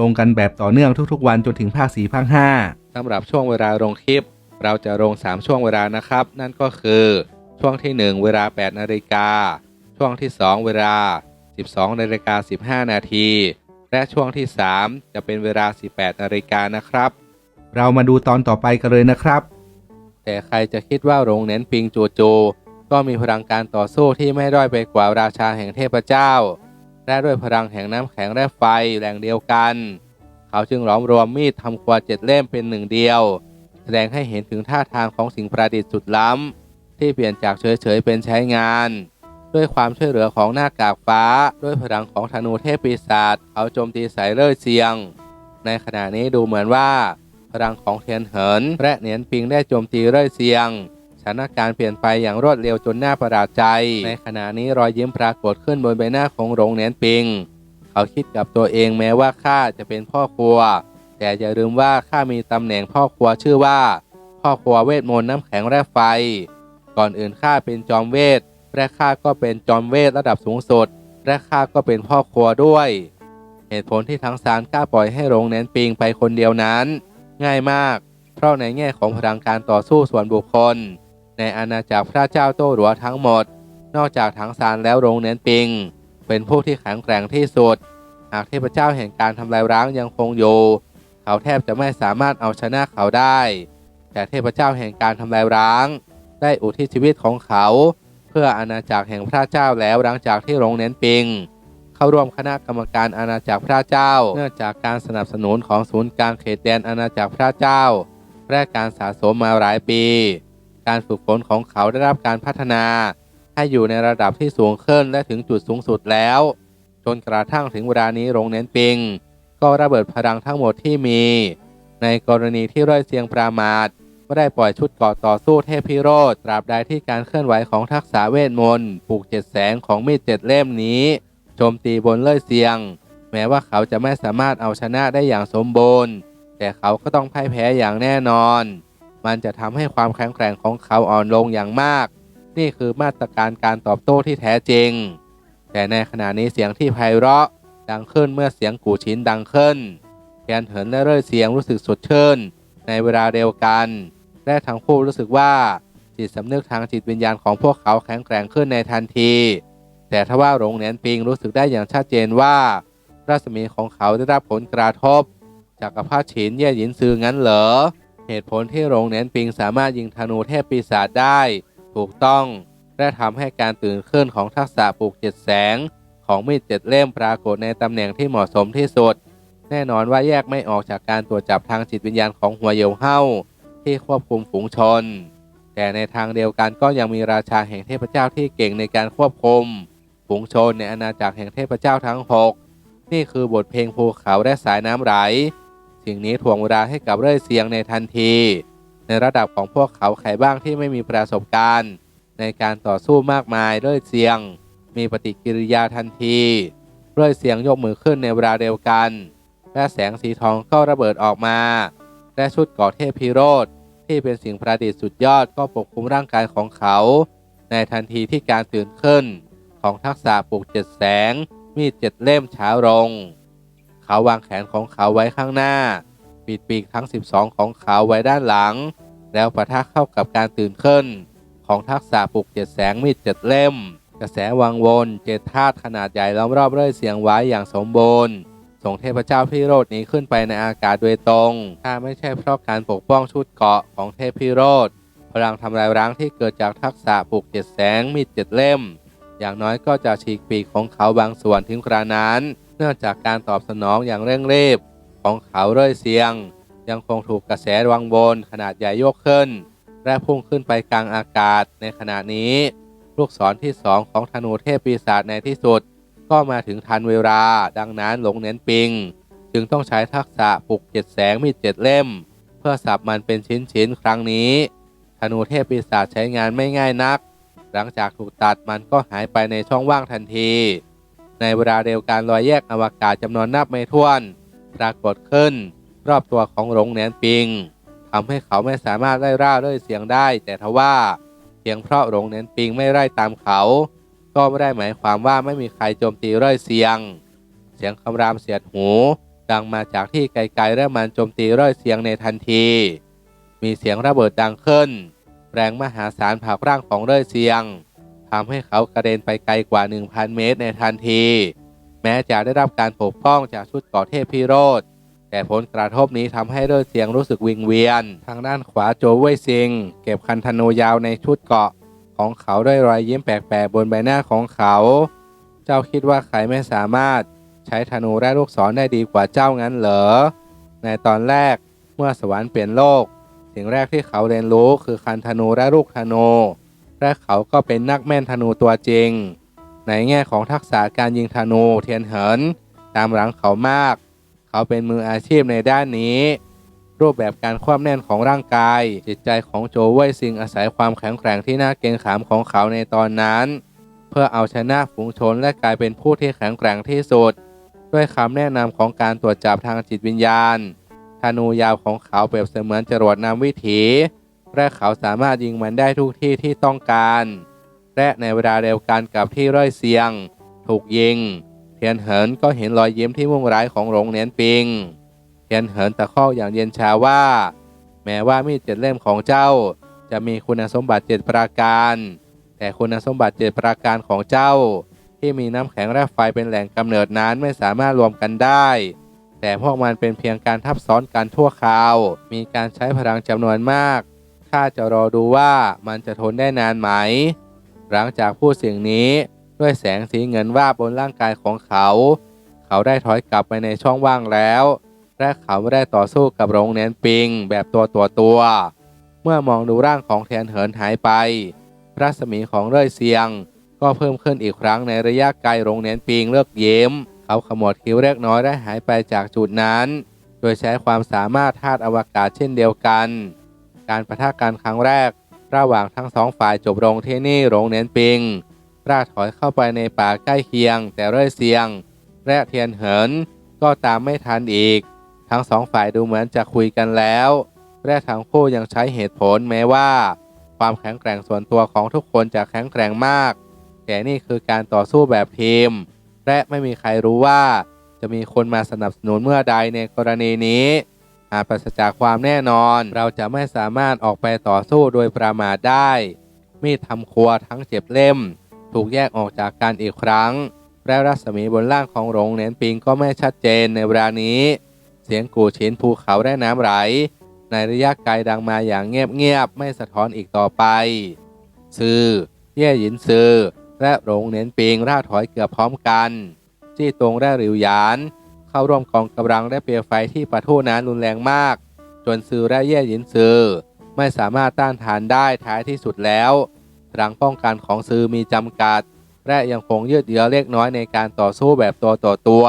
ลงกันแบบต่อเนื่องทุกๆ วันจนถึงภาค4ภาค5สำหรับช่วงเวลาลงคลิป เราจะลง 3 ช่วงเวลานะครับ นั่นก็คือช่วงที่ 1 เวลา 8 นาฬิกา ช่วงที่ 2 เวลา 12 นาฬิกา 15 นาที และช่วงที่ 3 จะเป็นเวลา 18 นาฬิกานะครับ เรามาดูตอนต่อไปกันเลยนะครับ แต่ใครจะคิดว่าโรงเน้นปิงจูจูก็มีพลังการต่อสู้ที่ไม่ด้อยไปกว่าราชาแห่งเทพเจ้า และด้วยพลังแห่งน้ำแข็งและไฟแหล่งเดียวกัน เขาจึงหลอมรวมมีดทำครัวเจ็ดเล่มเป็นหนึ่งเดียว แสดงให้เห็นถึงท่าทางของสิ่งประดิษฐ์สุดล้ำ ที่เปลี่ยนจากเฉยๆเป็นใช้งาน ด้วยความช่วยเหลือของหน้ากากฟ้า ด้วยพลังของธนูเทพปีศาจเขาโจมตีใส่เล่ยเซียง ในขณะนี้ดูเหมือนว่า พลังของเทียนเหินและเหนียนปิงได้โจมตีเล่ยเซียง ถานการณ์เปลี่ยนไปอย่างรวดเร็วจนน่าประหลาดใจ ในขณะนี้รอยยิ้มปรากฏขึ้นบนใบหน้าของหลงเหนียนปิง เขาคิดกับตัวเองแม้ว่าข้าจะเป็นพ่อครัว แต่อย่าลืมว่าข้ามีตำแหน่งพ่อครัวชื่อว่า พ่อครัวเวทมนต์น้ำแข็งและไฟ ก่อนอื่นข้าเป็นจอมเวทและข้าก็เป็นจอมเวทระดับสูงสุดและข้าก็เป็นพ่อครัวด้วย เหตุผลที่ทั้งสารกล้าปล่อยให้โรงเน้นปิงไปคนเดียวนั้น ง่ายมาก เพราะในแง่ของพลังการต่อสู้ส่วนบุคคล ในอาณาจักรพระเจ้าโต้หลัวทั้งหมด นอกจากทั้งสารแล้วโรงเน้นปิง เป็นผู้ที่แข็งแกร่งที่สุด หากเทพเจ้าแห่งการทำลายร้างยังคงอยู่ เขาแทบจะไม่สามารถเอาชนะเขาได้ แต่เทพเจ้าแห่งการทำลายร้าง ได้อุทิศชีวิตของเขา เพื่ออาณาจักรแห่งพระเจ้าแล้วหลังจากที่โรงเน้นปิงเข้าร่วมคณะกรรมการอาณาจักรพระเจ้า เนื่องจากการสนับสนุนของศูนย์กลางเขตแดนอาณาจักรพระเจ้าและการสะสมมาหลายปี การฝึกฝนของเขาได้รับการพัฒนาให้อยู่ในระดับที่สูงขึ้นและถึงจุดสูงสุดแล้ว จนกระทั่งถึงเวลานี้โรงเน้นปิง ก็ระเบิดพลังทั้งหมดที่มี ในกรณีที่ร้อยเสียงปรามาทไม่ได้ปล่อยชุดกราะต่อสู้เทพพิโรธตราบใดที่การเคลื่อนไหวของทักษะเวทมนต์ปลูกเจ็ดแสงของมีดเจ็ดเล่มนี้โจมตีบนเลื่อยเสียง แม้ว่าเขาจะไม่สามารถเอาชนะได้อย่างสมบูรณ์ แต่เขาก็ต้องพ่ายแพ้อย่างแน่นอน มันจะทำให้ความแข็งแกร่งของเขาอ่อนลงอย่างมาก นี่คือมาตรการการตอบโต้ที่แท้จริง แต่ในขณะนี้เสียงที่ไพเราะดังขึ้นเมื่อเสียงกู่ชินดังขึ้นแกนเหินและเร่ยเสียงรู้สึกสดชื่นในเวลาเดียวกัน และทั้งคู่รู้สึกว่าจิตสำนึกทางจิตวิญญาณของพวกเขาแข็งแกร่งขึ้นในทันที แต่ทว่าหลงเหนียนปิงรู้สึกได้อย่างชัดเจนว่า รัศมีของเขาได้รับผลกระทบจากกรพัฉินเย่หยินซืองั้นเหรอ เหตุผลที่หลงเนียนปิงสามารถยิงธนูเทพปีศาจได้ ถูกต้อง และทำให้การตื่นขึ้นของทักษะปลูกเจ็ดแสง ของมีดเจ็ดเล่มปรากฏในตำแหน่งที่เหมาะสมที่สุด แน่นอนว่าแยกไม่ออกจากการตรวจจับทางจิตวิญญาณของหัวเยยวเฮ้าที่ควบคุมฝูงชน แต่ในทางเดียวกันก็ยังมีราชาแห่งเทพเจ้าที่เก่งในการควบคุมฝูงชนในอาณาจักรแห่งเทพเจ้าทั้งหกนี่คือบทเพลงภูเขาและสายน้ำไหล สิ่งนี้ถ่วงเวลาให้กับเรื่อยเสียงในทันที ในระดับของพวกเขาใครบ้างที่ไม่มีประสบการณ์ ในการต่อสู้มากมายเรื่อยเสียง มีปฏิกิริยาทันทีเรื่อยเสียงยกมือขึ้นในเวลาเดียวกัน และแสงสีทองก็ระเบิดออกมา และชุดกราะเทพพิโรธที่เป็นสิ่งประดิษฐ์สุดยอดก็ปกคลุมร่างกายของเขา ในทันทีที่การตื่นขึ้น ของทักษะปลุกเจ็ดแสง มีดเจ็ดเล่มเช้าลง เขาวางแขนของเขาไว้ข้างหน้า ปิดปีกทั้ง 12 ของเขาไว้ด้านหลัง แล้วปะทะเข้ากับการตื่นขึ้น ของทักษะปลุกเจ็ดแสงมีดเจ็ดเล่ม กระแสวังวนเจ็ดธาตุขนาดใหญ่ล้อมรอบเรื่อยเสียงไว้อย่างสมบูรณ์ส่งเทพเจ้าพิโรธนี้ขึ้นไปในอากาศโดยตรง ถ้าไม่ใช่เพราะการปกป้องชุดเกราะของเทพพิโรธพลังทำลายร้างที่เกิดจากทักษะปลุกเจ็ดแสงมีดเจ็ดเล่ม อย่างน้อยก็จะฉีกปีกของเขาบางส่วนถึงกระนั้น เนื่องจากการตอบสนองอย่างเร่งรีบของเขาเรื่อยเสียง ยังคงถูกกระแสวังวนขนาดใหญ่ยกขึ้น และพุ่งขึ้นไปกลางอากาศในขณะนี้ ลูกศรที่สองของธนูเทพปีศาจในที่สุด ก็มาถึงทันเวลา ดังนั้นหลงเน้นปิง จึงต้องใช้ทักษะปลุกเจ็ดแสงมีดเจ็ดเล่ม เพื่อสับมันเป็นชิ้นๆครั้งนี้ธนูเทพปีศาจใช้งานไม่ง่ายนัก หลังจากถูกตัดมันก็หายไปในช่องว่างทันที ในเวลาเดียวกันรอยแยกอวกาศจำนวนนับไม่ถ้วน ปรากฏขึ้น รอบตัวของหลงเหนียนปิงทำให้เขาไม่สามารถไล่ร่าด้วยเสียงได้ แต่ทว่าเพียงเพราะหลงเหนียนปิงไม่ไล่ตามเขา ก็ไม่ได้หมายความว่าไม่มีใครโจมตีเร่อยเสียง เสียงคำรามเสียดหู ดังมาจากที่ไกลๆและมันโจมตีเร่อยเสียงในทันที มีเสียงระเบิดดังขึ้น แรงมหาศาลผลักร่างของเร่อยเสียง ทำให้เขากระเด็นไปไกลกว่า 1,000 เมตรในทันที แม้จะได้รับการปกป้องจากชุดเกราะเทพพิโรธแต่ผลกระทบนี้ทำให้เร่อยเสียงรู้สึกวิงเวียน ทางด้านขวาโจวเว่ยซิง เก็บคันธนูยาวในชุดเกาะของเขาด้วยรอยยิ้มแปลกๆบนใบหน้าของเขา เจ้าคิดว่าใครไม่สามารถใช้ธนูและลูกศรได้ดีกว่าเจ้างั้นเหรอ ในตอนแรกเมื่อสวรรค์เปลี่ยนโลก สิ่งแรกที่เขาเรียนรู้คือคันธนูและลูกธนู และเขาก็เป็นนักแม่นธนูตัวจริง ในแง่ของทักษะการยิงธนูเทียนเหิน ตามหลังเขามาก เขาเป็นมืออาชีพในด้านนี้ รูปแบบการความแน่นของร่างกาย จิตใจของโจวเว่ยซิงอาศัยความแข็งแกร่งที่น่าเกรงขามของเขาในตอนนั้น เพื่อเอาชนะฝูงชนและกลายเป็นผู้ที่แข็งแกร่งที่สุด ด้วยคำแนะนำของการตรวจจับทางจิตวิญญาณธนูยาวของเขาเปรียบเสมือนจรวดนำวิถี และเขาสามารถยิงมันได้ทุกที่ที่ต้องการ และในเวลาเดียวกันกับที่ร้อยเสียง ถูกยิง เทียนเหินก็เห็นรอยยิ้มที่มุ่งร้ายของหลงเหนียนปิง เทียนเหินตะคอกอย่างเย็นชาว่า แม้ว่ามีดเจ็ดเล่มของเจ้า จะมีคุณสมบัติเจ็ดประการ แต่คุณสมบัติเจ็ดประการของเจ้า ที่มีน้ำแข็งและไฟเป็นแหล่งกำเนิดนั้นไม่สามารถรวมกันได้แต่พวกมันเป็นเพียงการทับซ้อนกันทั่วคราว มีการใช้พลังจำนวนมาก ข้าจะรอดูว่ามันจะทนได้นานไหม หลังจากพูดสิ่งนี้ด้วยแสงสีเงินว่าบบนร่างกายของเขา เขาได้ถอยกลับไปในช่องว่างแล้วและเขาไม่ได้ต่อสู้กับโรงเนียนปิงแบบตัวตัวตัว เมื่อมองดูร่างของแทนเหินหายไป รัศมีของเร่ยเซียง ก็เพิ่มขึ้นอีกครั้งในระยะไกลโรงเนียนปิงเลิกเยิ้ม เขาขมวดคิ้วเล็กน้อยได้หายไปจากจุดนั้น โดยใช้ความสามารถธาตุอวกาศเช่นเดียวกัน การประทะกันครั้งแรก ระหว่างทั้งสองฝ่ายจบลงที่นี่โรงเนียนปิงราถอยเข้าไปในป่าใกล้เคียง แต่เร่อยเซียง และเทียนเหิน ก็ตามไม่ทันอีก ทั้งสองฝ่ายดูเหมือนจะคุยกันแล้ว และทั้งคู่ยังใช้เหตุผลแม้ว่า ความแข็งแกร่งส่วนตัวของทุกคนจะแข็งแกร่งมาก แต่นี่คือการต่อสู้แบบทีม และไม่มีใครรู้ว่า จะมีคนมาสนับสนุนเมื่อใดในกรณีนี้ หากปราศจากความแน่นอน เราจะไม่สามารถออกไปต่อสู้โดยประมาทได้ มีดทำครัวทั้งเจ็บเล่ม ถูกแยกออกจากกันอีกครั้งและรัศมีบนล่างของโรงเน้นปิงก็ไม่ชัดเจนในเวลานี้ เสียงกูชินภูเขาและน้ำไหล ในระยะไกลดังมาอย่างเงียบๆไม่สะท้อนอีกต่อไป ซือเย่หยินซือและโรงเน้นปิงร่าถอยเกือบพร้อมกัน จี้ตรงและริวหยาน เข้าร่วมกองกำลังและเปลวไฟที่ปะทุนั้นรุนแรงมาก จนซือและเย่หยินซือไม่สามารถต้านทานได้ท้ายที่สุดแล้วพลังป้องกันของซือมีจำกัด และยังคงยืดเยื้อเล็กน้อยในการต่อสู้แบบตัวต่อตัว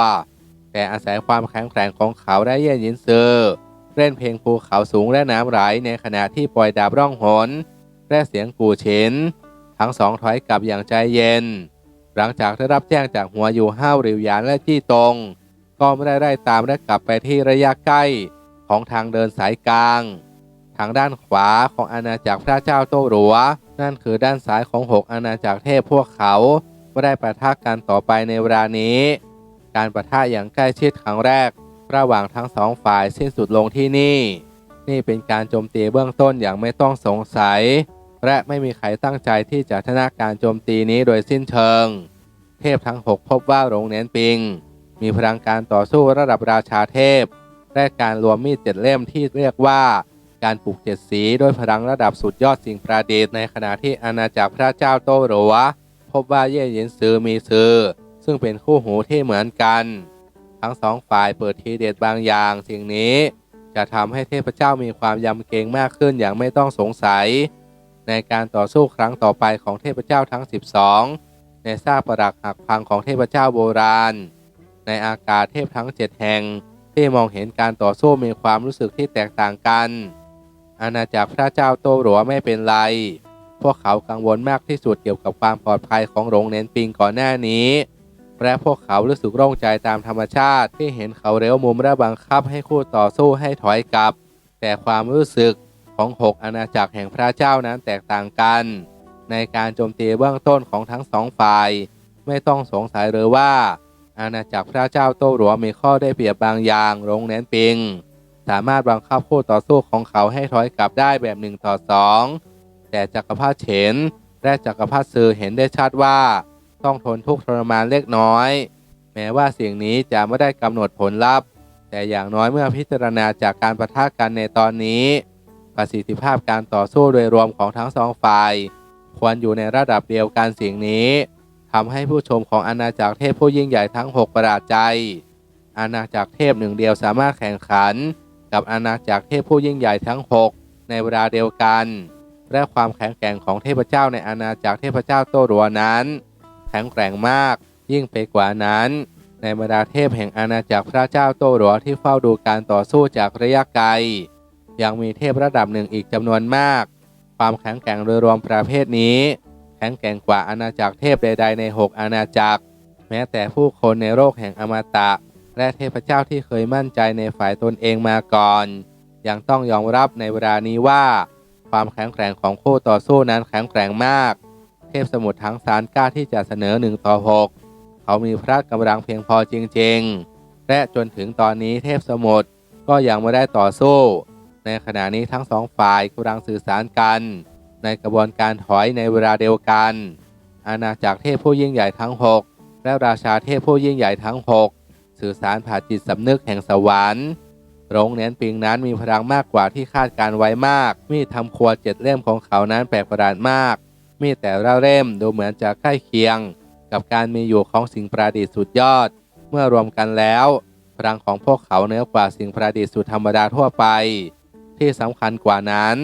แต่อาศัยความแข็งแกร่งของเขาและเย่หยินซือเล่นเพลงภูเขาสูงและน้ำไหลในขณะที่ปล่อยดาบร่องหนและเสียงกูเฉินทั้งสองถอยกลับอย่างใจเย็น หลังจากได้รับแจ้งจากหัวอยู่ห้าวริวยานและจี้ตง ก็ไม่ได้ไล่ตามและกลับไปที่ระยะใกล้ของทางเดินสายกลาง ทางด้านขวาของอาณาจักรพระเจ้าโตหลัว นั่นคือด้านซ้ายของหกอาณาจักรเทพพวกเขาไม่ได้ประทะกันต่อไปในเวลานี้ การประทะอย่างใกล้ชิดครั้งแรก ระหว่างทั้งสองฝ่ายสิ้นสุดลงที่นี่ นี่เป็นการโจมตีเบื้องต้นอย่างไม่ต้องสงสัย และไม่มีใครตั้งใจที่จะชนะการโจมตีนี้โดยสิ้นเชิง เทพทั้ง 6 พบว่าโรงเน้นปิง มีพลังการต่อสู้ระดับราชาเทพ และการรวมมีดเจ็ดเล่มที่เรียกว่าการปลูกเจ็ดสีด้วยพลังระดับสุดยอดสิ่งประดิษฐ์ในขณะที่อาณาจักรพระเจ้าโตหลัวพบว่าเย่หยินซือมีซือ ซึ่งเป็นคู่หูที่เหมือนกัน ทั้งสองฝ่ายเปิดทีเด็ดบางอย่าง สิ่งนี้ จะทำให้เทพเจ้ามีความยำเกรงมากขึ้นอย่างไม่ต้องสงสัย ในการต่อสู้ครั้งต่อไปของเทพเจ้าทั้ง 12 ในซากปรักหักพังของเทพเจ้าโบราณ ในอากาศเทพทั้ง7แห่งที่มองเห็นการต่อสู้มีความรู้สึกที่แตกต่างกัน อาณาจักรพระเจ้าโตหลัวไม่เป็นไร พวกเขากังวลมากที่สุดเกี่ยวกับความปลอดภัยของโรงเน้นปิงก่อนหน้านี้ และพวกเขารู้สึกโล่งใจตามธรรมชาติที่เห็นเขาเร็วมุมและบังคับให้คู่ต่อสู้ให้ถอยกลับ แต่ความรู้สึกของหกอาณาจักรแห่งพระเจ้านั้นแตกต่างกัน ในการโจมตีเบื้องต้นของทั้งสองฝ่าย ไม่ต้องสงสัยเลยว่า อาณาจักรพระเจ้าโต้หลัวมีข้อได้เปรียบบางอย่างโรงเน้นปิง สามารถบังคับคู่ต่อสู้ของเขาให้ถอยกลับได้แบบหนึ่งต่อสองแต่จักรพรรดิเฉินและจักรพรรดิซือเห็นได้ชัดว่าต้องทนทุกข์ทรมานเล็กน้อย แม้ว่าสิ่งนี้จะไม่ได้กำหนดผลลัพธ์ แต่อย่างน้อยเมื่อพิจารณาจากการประทะกันในตอนนี้ ประสิทธิภาพการต่อสู้โดยรวมของทั้งสองฝ่าย ควรอยู่ในระดับเดียวกันสิ่งนี้ ทำให้ผู้ชมของอาณาจักรเทพผู้ยิ่งใหญ่ทั้ง 6 ประหลาดใจ อาณาจักรเทพหนึ่งเดียวสามารถแข่งขัน กับอาณาจักรเทพผู้ยิ่งใหญ่ทั้ง 6 ในเวลาเดียวกัน และความแข็งแกร่งของเทพเจ้าในอาณาจักรเทพเจ้าโตรัวนั้น แข็งแกร่งมากยิ่งไปกว่านั้น ในบรรดาเทพแห่งอาณาจักรพระเจ้าโตหลัวที่เฝ้าดูการต่อสู้จากระยะไกล ยังมีเทพระดับหนึ่งอีกจำนวนมาก ความแข็งแกร่งโดยรวมประเภทนี้ ข็งแกร่งกว่าอาณาจักรเทพใด ๆ ใน 6 อาณาจักร แม้แต่ผู้คนในโลกแห่งอมตะ และเทพเจ้าที่เคยมั่นใจในฝ่ายตนเองมาก่อน ยังต้องยอมรับในเวลานี้ว่า ความแข็งแกร่งของคู่ต่อสู้นั้นแข็งแกร่งมาก เทพสมุทรทั้งสารกล้าที่จะเสนอหนึ่งต่อหกเขามีพระกำลังเพียงพอจริง ๆ และจนถึงตอนนี้เทพสมุทรก็ยังไม่ได้ต่อสู้ ในขณะนี้ทั้งสองฝ่ายกำลังสื่อสารกัน ในกระบวนการถอยในเวลาเดียวกัน อาณาจักรเทพผู้ยิ่งใหญ่ทั้ง 6 และราชาเทพผู้ยิ่งใหญ่ทั้ง 6 สื่อสารผ่านจิตสำนึกแห่งสวรรค์โรงเน้นปิงนั้นมีพลังมากกว่าที่คาดการไว้มาก มีดทำครัวเจ็ดเล่มของเขานั้นแปลกประหลาดมาก มีแต่ละเล่มดูเหมือนจะใกล้เคียง กับการมีอยู่ของสิ่งประดิษฐ์สุดยอด เมื่อรวมกันแล้ว พลังของพวกเขาเหนือกว่าสิ่งประดิษฐ์สุดธรรมดาทั่วไป ที่สำคัญกว่านั้น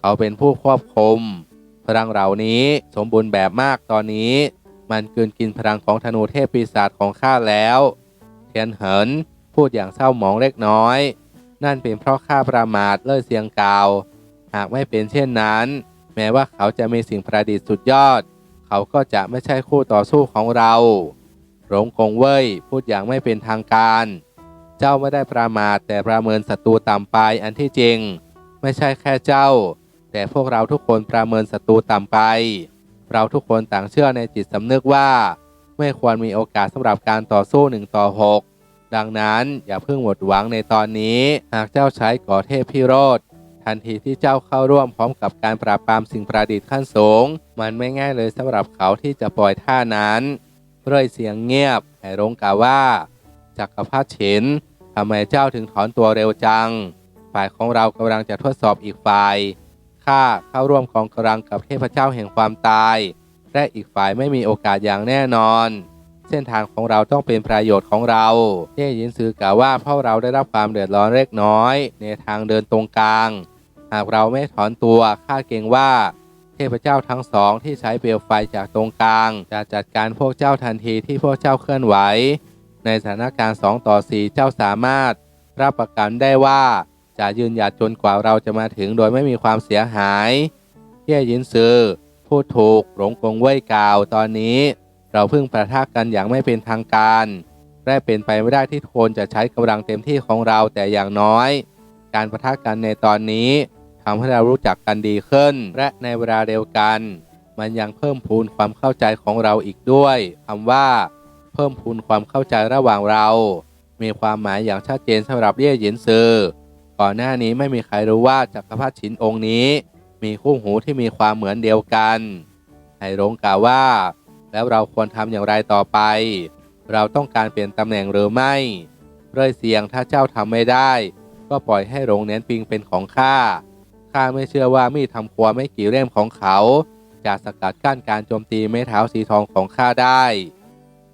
เขาเป็นผู้ควบคุม พลังเหล่านี้สมบูรณ์แบบมากตอนนี้ มันกินกินพลังของธนูเทพปีศาจของข้าแล้วเทียนเหิน พูดอย่างเศร้าหมองเล็กน้อย นั่นเป็นเพราะข้าประมาทเลิศเสียงกล่าว หากไม่เป็นเช่นนั้น แม้ว่าเขาจะมีสิ่งประดิษฐ์สุดยอด เขาก็จะไม่ใช่คู่ต่อสู้ของเราหลงกงเว่ยพูดอย่างไม่เป็นทางการ เจ้าไม่ได้ประมาทแต่ประเมินศัตรูต่ำไปอันที่จริง ไม่ใช่แค่เจ้า แต่พวกเราทุกคนประเมินศัตรูต่ำไป เราทุกคนต่างเชื่อในจิตสำนึกว่า ไม่ควรมีโอกาสสำหรับการต่อสู้หนึ่งต่อหกดังนั้นอย่าเพิ่งหมดหวังในตอนนี้ หากเจ้าใช้ก่อเทพพิโรธทันทีที่เจ้าเข้าร่วมพร้อมกับการปราบปรามสิ่งประดิษฐ์ขั้นสูง มันไม่ง่ายเลยสำหรับเขาที่จะปล่อยท่านั้นเร่อยเสียงเงียบไห่รงกล่าวว่าจักรพรรดิเฉินทำไมเจ้าถึงถอนตัวเร็วจัง ฝ่ายของเรากำลังจะทดสอบอีกฝ่าย ข้าเข้าร่วมกองกำลังกับเทพเจ้าแห่งความตาย และอีกฝ่ายไม่มีโอกาสอย่างแน่นอน เส้นทางของเราต้องเป็นประโยชน์ของเราเย่ยินซือกล่าวว่าเพราะเราได้รับความเดือดร้อนเล็กน้อย ในทางเดินตรงกลาง หากเราไม่ถอนตัวข้าเกรงว่า เทพเจ้าทั้งสองที่ใช้เปลวไฟจากตรงกลาง จะจัดการพวกเจ้าทันทีที่พวกเจ้าเคลื่อนไหว ในสถานการณ์2ต่อ4เจ้าสามารถรับประกันได้ว่า จะยืนหยัดจนกว่าเราจะมาถึงโดยไม่มีความเสียหายเย่ยินซือพูดถูกหลงกงเว่ยกล่าวตอนนี้ เราเพิ่งประทะกันอย่างไม่เป็นทางการและเป็นไปไม่ได้ที่ทุกคนจะใช้กำลังเต็มที่ของเราแต่อย่างน้อย การประทะกันในตอนนี้ทำให้เรารู้จักกันดีขึ้น และในเวลาเดียวกัน มันยังเพิ่มพูนความเข้าใจของเราอีกด้วยคำว่า เพิ่มพูนความเข้าใจระหว่างเรา มีความหมายอย่างชัดเจนสำหรับเย่หยินซือ ก่อนหน้านี้ไม่มีใครรู้ว่าจักรพรรดิฉินองค์นี้ มีคู่หูที่มีความเหมือนเดียวกันไห่รงกล่าวว่า แล้วเราควรทำอย่างไรต่อไป เราต้องการเปลี่ยนตำแหน่งหรือไม่เร่อยเสียงถ้าเจ้าทำไม่ได้ ก็ปล่อยให้โรงเน้นปิงเป็นของข้าข้าไม่เชื่อว่ามีดทำครัวไม่กี่เล่มของเขาจะสกัดกั้นการโจมตีไม้เท้าสีทองของข้าได้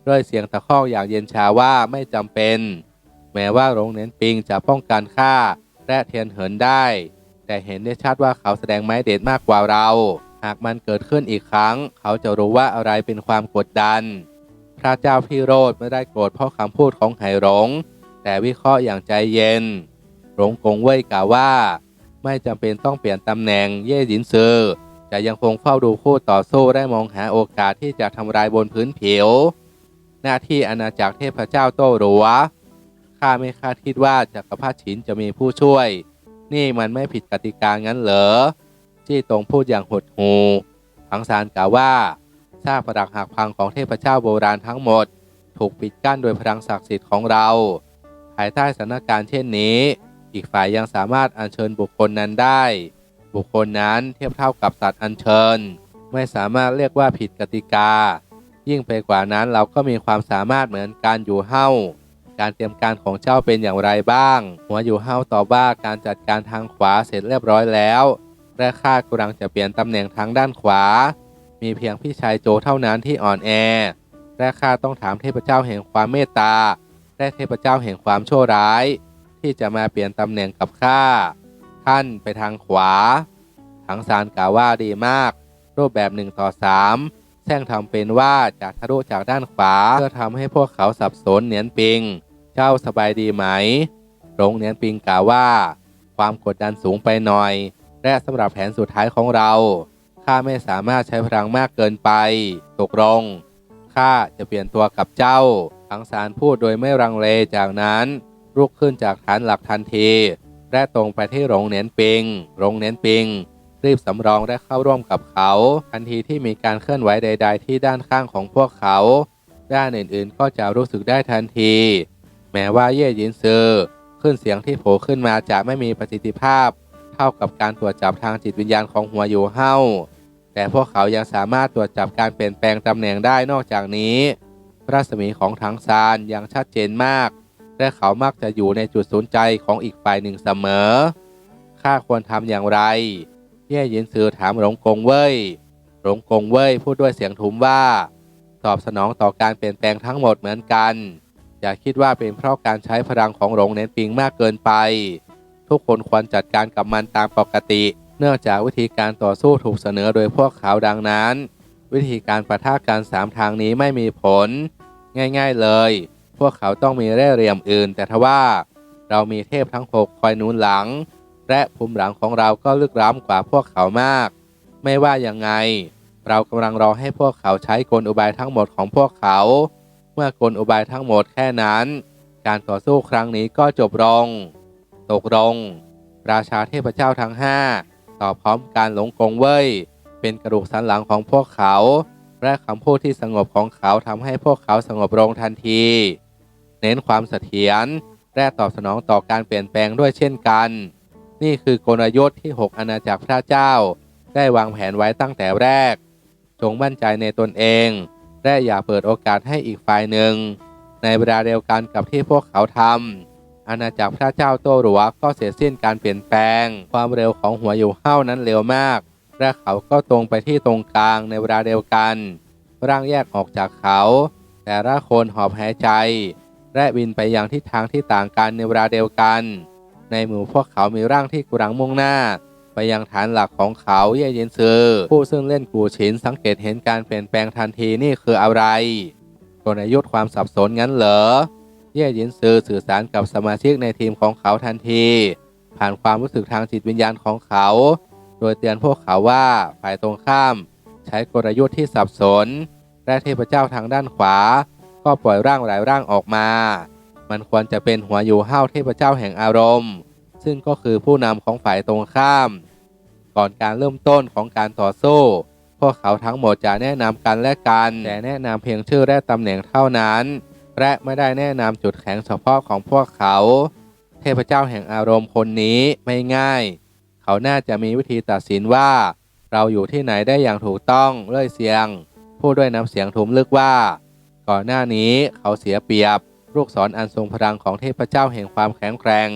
เร่อยเสียงตะคอกอย่างเย็นชาว่าไม่จำเป็น แม้ว่าโรงเน้นปิงจะป้องกันข้า และเทียนเหินได้ แต่เห็นได้ชัดว่าเขาแสดงไม้เด็ดมากกว่าเรา หากมันเกิดขึ้นอีกครั้ง เขาจะรู้ว่าอะไรเป็นความกดดัน พระเจ้าพิโรธไม่ได้โกรธเพราะคำพูดของไหหลง แต่วิเคราะห์อย่างใจเย็น หลงกงเว่ยกล่าวว่า ไม่จำเป็นต้องเปลี่ยนตำแหน่งเย่หยินซือจะยังคงเฝ้าดูคู่ต่อสู้ได้มองหาโอกาสที่จะทำลายบนพื้นผิว หน้าที่อาณาจักรเทพเจ้าโต้หรัว ข้าไม่คาดคิดว่าจักรพรรดิฉินจะมีผู้ช่วย นี่มันไม่ผิดกติกางั้นเหรอจี้ตรงพูดอย่างหดหูพังซานกล่าวว่าซากปรักหักพังของเทพเจ้าโบราณทั้งหมด ถูกปิดกั้นโดยพลังศักดิ์สิทธิ์ของเรา ภายใต้สถานการณ์เช่นนี้ อีกฝ่ายยังสามารถอัญเชิญบุคคลนั้นได้ บุคคลนั้นเทียบเท่ากับสัตว์อัญเชิญ ไม่สามารถเรียกว่าผิดกติกา ยิ่งไปกว่านั้นเราก็มีความสามารถเหมือนการอยู่เฮ้า การเตรียมการของเจ้าเป็นอย่างไรบ้าง หัวอยู่เฮ้าตอบว่าการจัดการทางขวาเสร็จเรียบร้อยแล้วและข้ากำลังจะเปลี่ยนตำแหน่งทางด้านขวา มีเพียงพี่ชายโจเท่านั้นที่อ่อนแอและข้าต้องถามเทพเจ้าแห่งความเมตตา และเทพเจ้าแห่งความชั่วร้าย ที่จะมาเปลี่ยนตำแหน่งกับข้าท่านไปทางขวา ถังซานกล่าวว่าดีมาก รูปแบบหนึ่งต่อสามแซงทำเป็นว่าจะทะลุจากด้านขวา เพื่อทำให้พวกเขาสับสนเหนียนปิง เจ้าสบายดีไหมหลงเหนียนปิงกล่าวว่า ความกดดันสูงไปหน่อย และสำหรับแผนสุดท้ายของเรา ข้าไม่สามารถใช้พลังมากเกินไป ตกลง ข้าจะเปลี่ยนตัวกับเจ้า ทังสารพูดโดยไม่รังเลจากนั้นลุกขึ้นจากฐานหลักทันที และตรงไปที่โรงเน้นปิง โรงเน้นปิงรีบสำรองและเข้าร่วมกับเขา ทันทีที่มีการเคลื่อนไหวใด ๆ ที่ด้านข้างของพวกเขา ด้านอื่นๆก็จะรู้สึกได้ทันที แม้ว่าเย่ยินซือขึ้นเสียงที่โผล่ขึ้นมาจะไม่มีประสิทธิภาพ เท่ากับการตรวจจับทางจิตวิญญาณของหัวอยู่เฮ้าแต่พวกเขายังสามารถตรวจจับการเปลี่ยนแปลงตำแหน่งได้นอกจากนี้ รัศมีของถังซานยังชัดเจนมาก และเขามักจะอยู่ในจุดสนใจของอีกฝ่ายหนึ่งเสมอข้าควรทำอย่างไร เย่หยินซือถามหลงกงเว่ยหลงกงเว่ยพูดด้วยเสียงทุ้มว่า ตอบสนองต่อการเปลี่ยนแปลงทั้งหมดเหมือนกัน อย่าคิดว่าเป็นเพราะการใช้พลังของหลงเน้นปิงมากเกินไป ทุกคนควรจัดการกับมันตามปกติ เนื่องจากวิธีการต่อสู้ถูกเสนอโดยพวกเขาดังนั้น วิธีการปะทะกันสามทางนี้ไม่มีผล ง่าย ๆเลย พวกเขาต้องมีเร่เหลี่ยมอื่น แต่ทว่า เรามีเทพทั้งหกคอยหนุนหลัง และภูมิหลังของเราก็ลึกล้ำกว่าพวกเขามาก ไม่ว่ายังไง เรากำลังรอให้พวกเขาใช้กลอุบายทั้งหมดของพวกเขา เมื่อกลอุบายทั้งหมดแค่นั้น การต่อสู้ครั้งนี้ก็จบลง ตกลง ราชาเทพเจ้าทั้งห้าตอบพร้อมการหลงกงเว่ยเป็นกระดูกสันหลังของพวกเขา และคำพูดที่สงบของเขาทำให้พวกเขาสงบลงทันที เน้นความเสถียรและตอบสนองต่อการเปลี่ยนแปลงด้วยเช่นกัน นี่คือกลยุทธ์ที่ 6 อาณาจักรพระเจ้า ได้วางแผนไว้ตั้งแต่แรก จงมั่นใจในตนเอง และอย่าเปิดโอกาสให้อีกฝ่ายหนึ่ง ในเวลาเดียวกันกับที่พวกเขาทำอาณาจักรพระเจ้าโตหรัวก็เสร็จสิ้นการเปลี่ยนแปลง ความเร็วของหัวอยู่เฮ้านั้นเร็วมาก และเขาก็ตรงไปที่ตรงกลางในเวลาเดียวกัน ร่างแยกออกจากเขา แต่ละคนหอบหายใจ และบินไปยังทิศทางที่ต่างกันในเวลาเดียวกัน ในหมู่พวกเขามีร่างที่กำลังมุ่งหน้า ไปยังฐานหลักของเขาเย่เย็นซือผู้ซึ่งเล่นกูฉินสังเกตเห็นการเปลี่ยนแปลงทันทีนี่คืออะไรกลยุทธ์ความสับสนงั้นเหรอเย่หยินซือสื่อสารกับสมาชิกในทีมของเขาทันที ผ่านความรู้สึกทางจิตวิญญาณของเขา โดยเตือนพวกเขาว่าฝ่ายตรงข้าม ใช้กลยุทธ์ที่สับสนและเทพเจ้าทางด้านขวา ก็ปล่อยร่างหลายร่างออกมา มันควรจะเป็นหัวอยู่ห้าวเทพเจ้าแห่งอารมณ์ ซึ่งก็คือผู้นำของฝ่ายตรงข้าม ก่อนการเริ่มต้นของการต่อสู้ พวกเขาทั้งหมดจะแนะนำกันและกัน แต่แนะนำเพียงชื่อและตำแหน่งเท่านั้น และไม่ได้แนะนำจุดแข็งเฉพาะของพวกเขา เทพเจ้าแห่งอารมณ์คนนี้ไม่ง่าย เขาน่าจะมีวิธีตัดสินว่า เราอยู่ที่ไหนได้อย่างถูกต้องเลื่อยเสียง พูดด้วยน้ำเสียงทุ้มลึกว่า ก่อนหน้านี้เขาเสียเปรียบลูกศรออันทรงพลังของเทพเจ้าแห่งความแข็งแกร่ง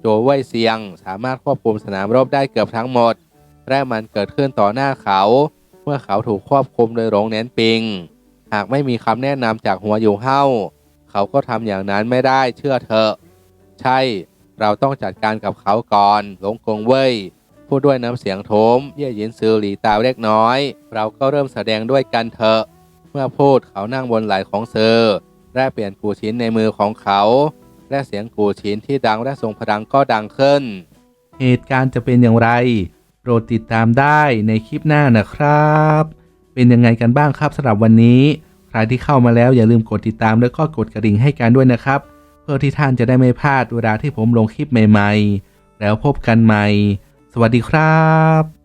โจวเว่ยเซียง สามารถควบคุมสนามรบได้เกือบทั้งหมด และมันเกิดขึ้นต่อหน้าเขา เมื่อเขาถูกควบคุมโดยหลงเน้นปิง หากไม่มีคำแนะนำจากหัวอยู่เฮ้า เขาก็ทำอย่างนั้นไม่ได้เชื่อเถอะ ใช่ เราต้องจัดการกับเขาก่อน หลงกงเว่ยพูดด้วยน้ำเสียงโถม เย่หยินซือหลีตาเล็กน้อย เราก็เริ่มแสดงด้วยกันเถอะ เมื่อพูดเขานั่งบนไหล่ของเซอร์และเปลี่ยนกูชิ้นในมือของเขา และเสียงกูชินที่ดังและทรงพลังก็ดังขึ้น เหตุการณ์จะเป็นอย่างไร โปรดติดตามได้ในคลิปหน้านะครับ เป็นยังไงกันบ้างครับสำหรับวันนี้ ใครที่เข้ามาแล้วอย่าลืมกดติดตามแล้วก็กดกระดิ่งให้กันด้วยนะครับ เพื่อที่ท่านจะได้ไม่พลาดเวลาที่ผมลงคลิปใหม่ ๆ แล้วพบกันใหม่ สวัสดีครับ